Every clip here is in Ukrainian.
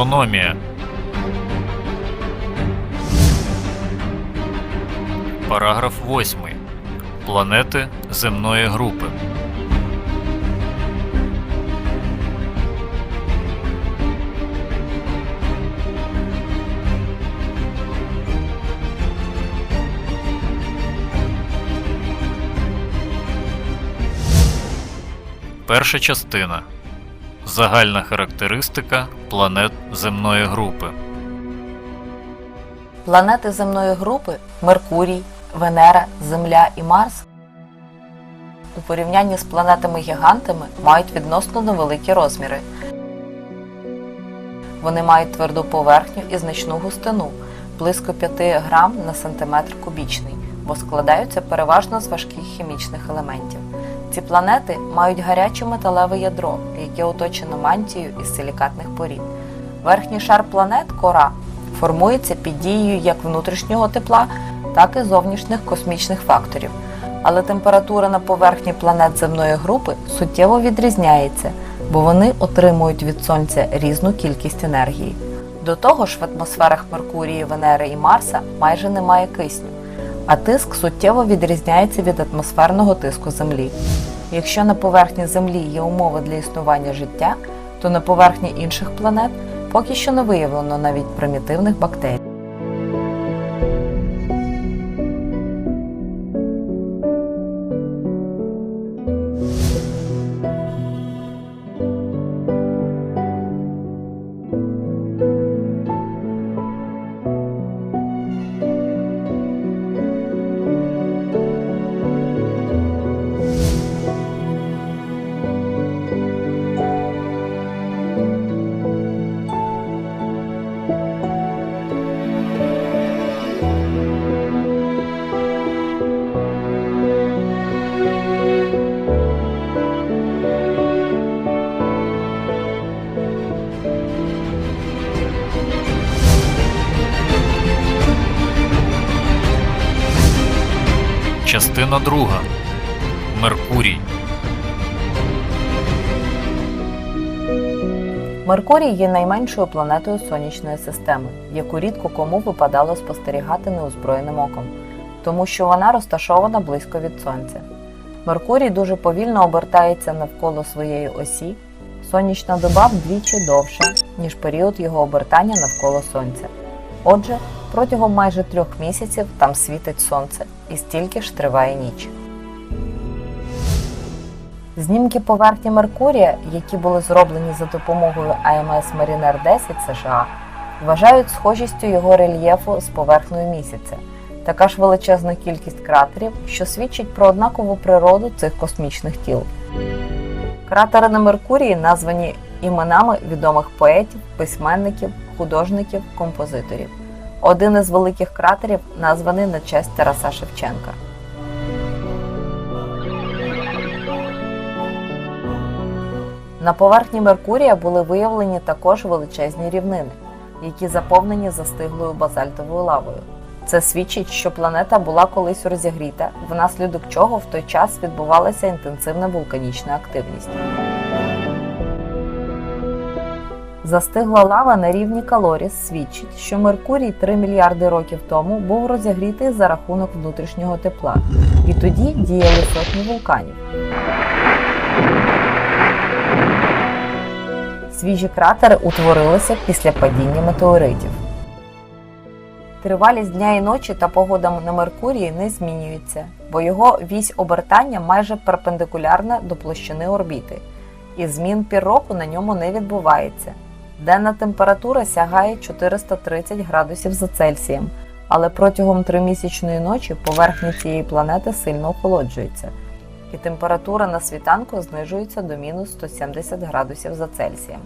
Астрономія. Параграф 8. Планети земної групи. Перша частина. Загальна характеристика планет земної групи. Планети земної групи Меркурій, Венера, Земля і Марс у порівнянні з планетами-гігантами мають відносно невеликі розміри. Вони мають тверду поверхню і значну густину близько 5 грам на сантиметр кубічний, бо складаються переважно з важких хімічних елементів. Ці планети мають гаряче металеве ядро, яке оточено мантією із силікатних порід. Верхній шар планет кора формується під дією як внутрішнього тепла, так і зовнішніх космічних факторів. Але температура на поверхні планет земної групи суттєво відрізняється, бо вони отримують від Сонця різну кількість енергії. До того ж, в атмосферах Меркурії, Венери і Марса майже немає кисню, а тиск суттєво відрізняється від атмосферного тиску Землі. Якщо на поверхні Землі є умови для існування життя, то на поверхні інших планет поки що не виявлено навіть примітивних бактерій. Частина 2. Меркурій. Меркурій є найменшою планетою сонячної системи, яку рідко кому випадало спостерігати неозброєним оком, тому що вона розташована близько від Сонця. Меркурій дуже повільно обертається навколо своєї осі. Сонячна доба вдвічі довша, ніж період його обертання навколо Сонця. Отже, протягом майже трьох місяців там світить сонце, і стільки ж триває ніч. Знімки поверхні Меркурія, які були зроблені за допомогою АМС Mariner 10 США, вважають схожістю його рельєфу з поверхнею місяця. Така ж величезна кількість кратерів, що свідчить про однакову природу цих космічних тіл. Кратери на Меркурії названі іменами відомих поетів, письменників, художників, композиторів. Один із великих кратерів названий на честь Тараса Шевченка. На поверхні Меркурія були виявлені також величезні рівнини, які заповнені застиглою базальтовою лавою. Це свідчить, що планета була колись розігріта, внаслідок чого в той час відбувалася інтенсивна вулканічна активність. Застигла лава на рівні Калоріс свідчить, що Меркурій 3 мільярди років тому був розігрітий за рахунок внутрішнього тепла, і тоді діяли сотні вулканів. Свіжі кратери утворилися після падіння метеоритів. Тривалість дня і ночі та погода на Меркурії не змінюється, бо його вісь обертання майже перпендикулярна до площини орбіти, і змін пір року на ньому не відбувається. Денна температура сягає 430 градусів за Цельсієм, але протягом тримісячної ночі поверхня цієї планети сильно охолоджується, і температура на світанку знижується до мінус 170 градусів за Цельсієм.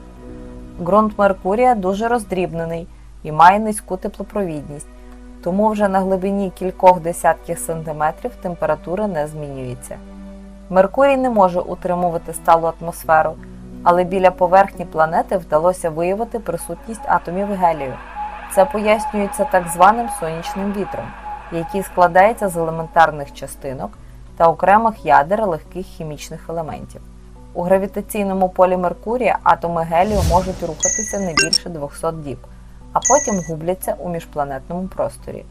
Ґрунт Меркурія дуже роздрібнений і має низьку теплопровідність, тому вже на глибині кількох десятків сантиметрів температура не змінюється. Меркурій не може утримувати сталу атмосферу, але біля поверхні планети вдалося виявити присутність атомів гелію. Це пояснюється так званим сонячним вітром, який складається з елементарних частинок та окремих ядер легких хімічних елементів. У гравітаційному полі Меркурія атоми гелію можуть рухатися не більше 200 діб, а потім губляться у міжпланетному просторі.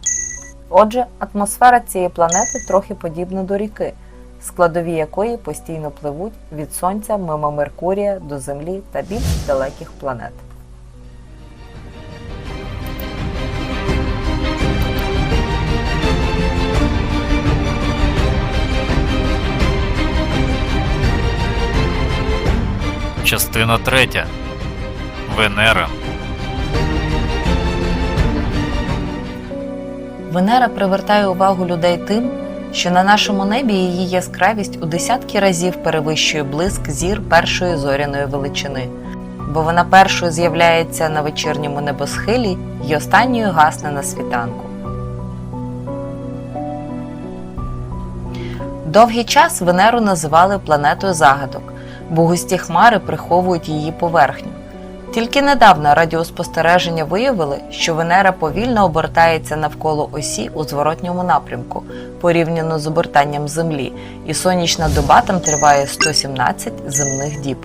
Отже, атмосфера цієї планети трохи подібна до ріки, складові якої постійно пливуть від Сонця мимо Меркурія до Землі та більш далеких планет. Частина третя. Венера. Венера привертає увагу людей тим, що на нашому небі її яскравість у десятки разів перевищує блиск зір першої зоряної величини, бо вона першою з'являється на вечірньому небосхилі і останньою гасне на світанку. Довгий час Венеру називали планетою загадок, бо густі хмари приховують її поверхню. Тільки недавно радіоспостереження виявили, що Венера повільно обертається навколо осі у зворотньому напрямку, порівняно з обертанням Землі, і сонячна доба там триває 117 земних діб.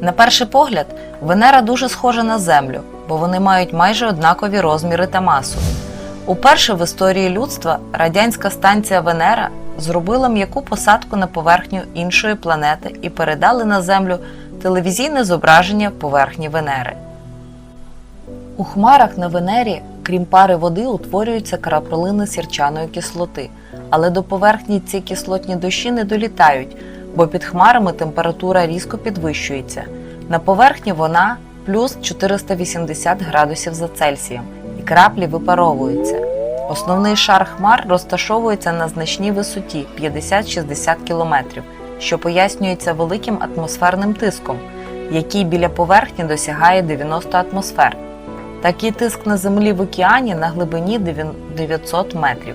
На перший погляд, Венера дуже схожа на Землю, бо вони мають майже однакові розміри та масу. Уперше в історії людства радянська станція Венера зробила м'яку посадку на поверхню іншої планети і передали на Землю телевізійне зображення поверхні Венери. У хмарах на Венері, крім пари води, утворюються краплини сірчаної кислоти, але до поверхні ці кислотні дощі не долітають, бо під хмарами температура різко підвищується. На поверхні вона плюс 480 градусів за Цельсієм, і краплі випаровуються. Основний шар хмар розташовується на значній висоті 50-60 км, що пояснюється великим атмосферним тиском, який біля поверхні досягає 90 атмосфер. Такий тиск на землі в океані на глибині 900 метрів.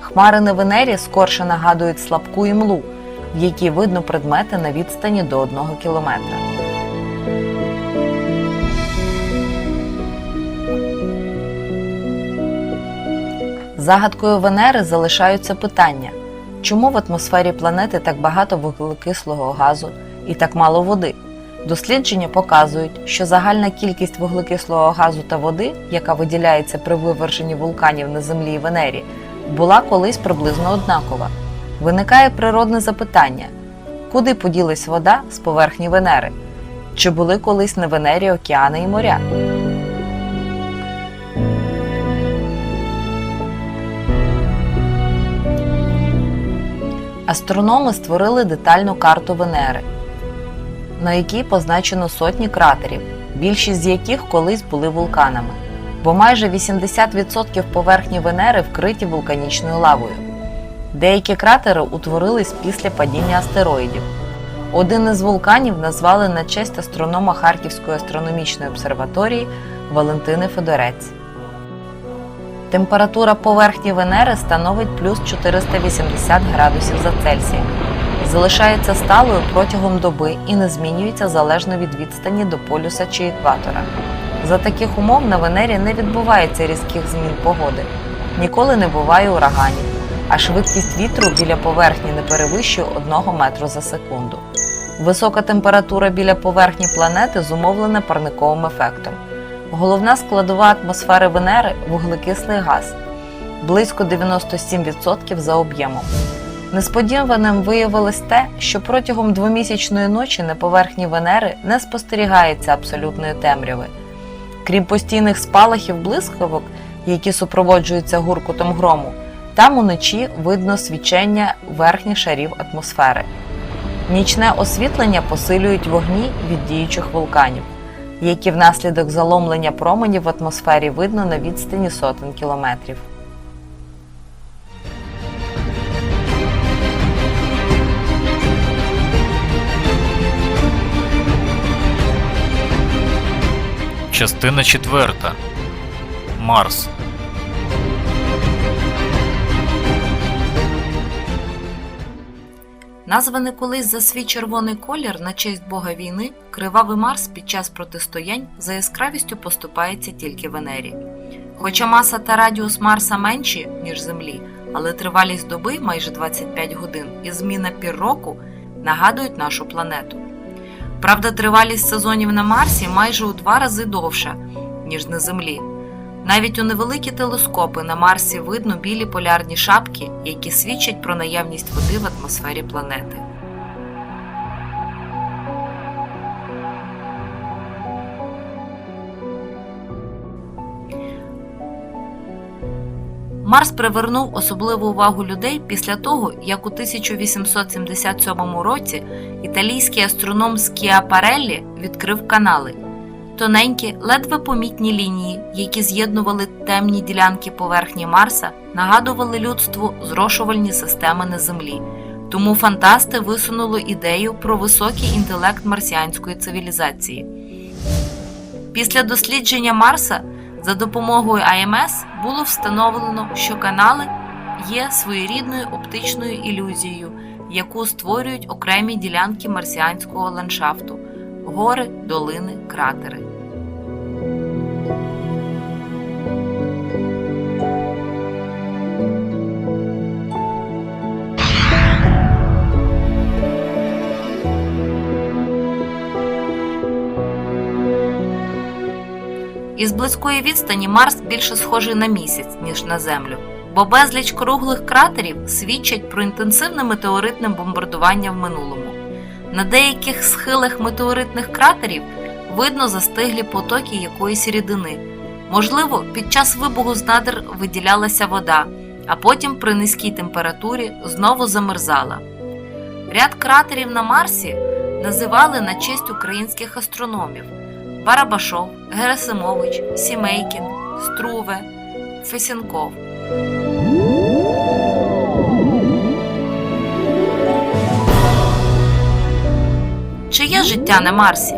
Хмари на Венері скорше нагадують слабку імлу, в якій видно предмети на відстані до 1 кілометра. Загадкою Венери залишаються питання, чому в атмосфері планети так багато вуглекислого газу і так мало води. Дослідження показують, що загальна кількість вуглекислого газу та води, яка виділяється при виверженні вулканів на Землі і Венері, була колись приблизно однакова. Виникає природне запитання: куди поділась вода з поверхні Венери? Чи були колись на Венері океани і моря? Астрономи створили детальну карту Венери, на якій позначено сотні кратерів, більшість з яких колись були вулканами, бо майже 80% поверхні Венери вкриті вулканічною лавою. Деякі кратери утворились після падіння астероїдів. Один із вулканів назвали на честь астронома Харківської астрономічної обсерваторії Валентини Федорець. Температура поверхні Венери становить плюс 480 градусів за Цельсієм. Залишається сталою протягом доби і не змінюється залежно від відстані до полюса чи екватора. За таких умов на Венері не відбувається різких змін погоди, ніколи не буває ураганів, а швидкість вітру біля поверхні не перевищує 1 метру за секунду. Висока температура біля поверхні планети зумовлена парниковим ефектом. Головна складова атмосфери Венери вуглекислий газ близько 97% за об'ємом. Несподіваним виявилось те, що протягом двомісячної ночі на поверхні Венери не спостерігається абсолютної темряви. Крім постійних спалахів блискавок, які супроводжуються гуркотом грому, там уночі видно свічення верхніх шарів атмосфери. Нічне освітлення посилюють вогні від діючих вулканів, які внаслідок заломлення променів в атмосфері видно на відстані сотень кілометрів. Частина четверта. Марс. Названий колись за свій червоний колір на честь бога війни, кривавий Марс під час протистоянь за яскравістю поступається тільки Венері. Хоча маса та радіус Марса менші, ніж Землі, але тривалість доби майже 25 годин і зміна пір року нагадують нашу планету. Правда, тривалість сезонів на Марсі майже у два рази довша, ніж на Землі. Навіть у невеликі телескопи на Марсі видно білі полярні шапки, які свідчать про наявність води в атмосфері планети. Марс привернув особливу увагу людей після того, як у 1877 році італійський астроном Скіапареллі відкрив канали. Тоненькі, ледве помітні лінії, які з'єднували темні ділянки поверхні Марса, нагадували людству зрошувальні системи на Землі. Тому фантасти висунули ідею про високий інтелект марсіанської цивілізації. Після дослідження Марса за допомогою АМС було встановлено, що канали є своєрідною оптичною ілюзією, яку створюють окремі ділянки марсіанського ландшафту гори, долини, кратери. Із близької відстані Марс більше схожий на місяць, ніж на Землю, бо безліч круглих кратерів свідчать про інтенсивне метеоритне бомбардування в минулому. На деяких схилах метеоритних кратерів видно застиглі потоки якоїсь рідини. Можливо, під час вибуху з надр виділялася вода, а потім при низькій температурі знову замерзала. Ряд кратерів на Марсі називали на честь українських астрономів. Барабашов, Герасимович, Сімейкін, Струве, Фесінков. Життя на Марсі?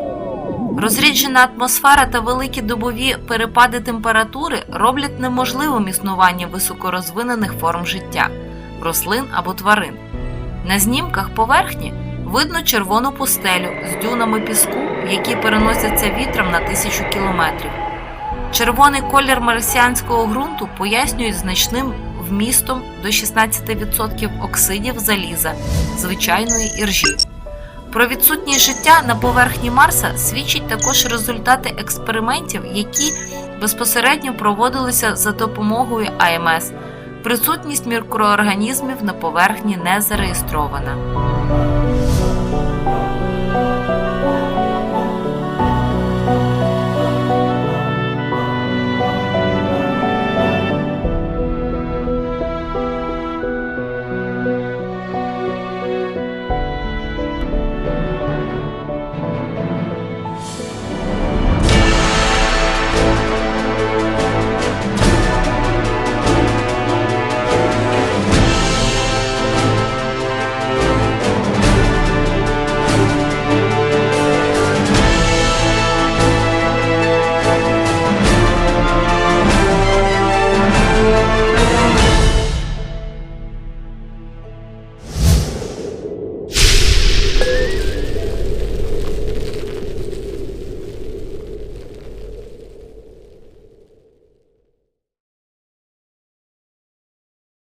Розріджена атмосфера та великі добові перепади температури роблять неможливим існування високорозвинених форм життя рослин або тварин. На знімках поверхні видно червону пустелю з дюнами піску, які переносяться вітром на тисячу кілометрів. Червоний колір марсіанського ґрунту пояснюють значним вмістом до 16% оксидів заліза, звичайної іржі. Про відсутність життя на поверхні Марса свідчать також результати експериментів, які безпосередньо проводилися за допомогою АМС. Присутність мікроорганізмів на поверхні не зареєстрована.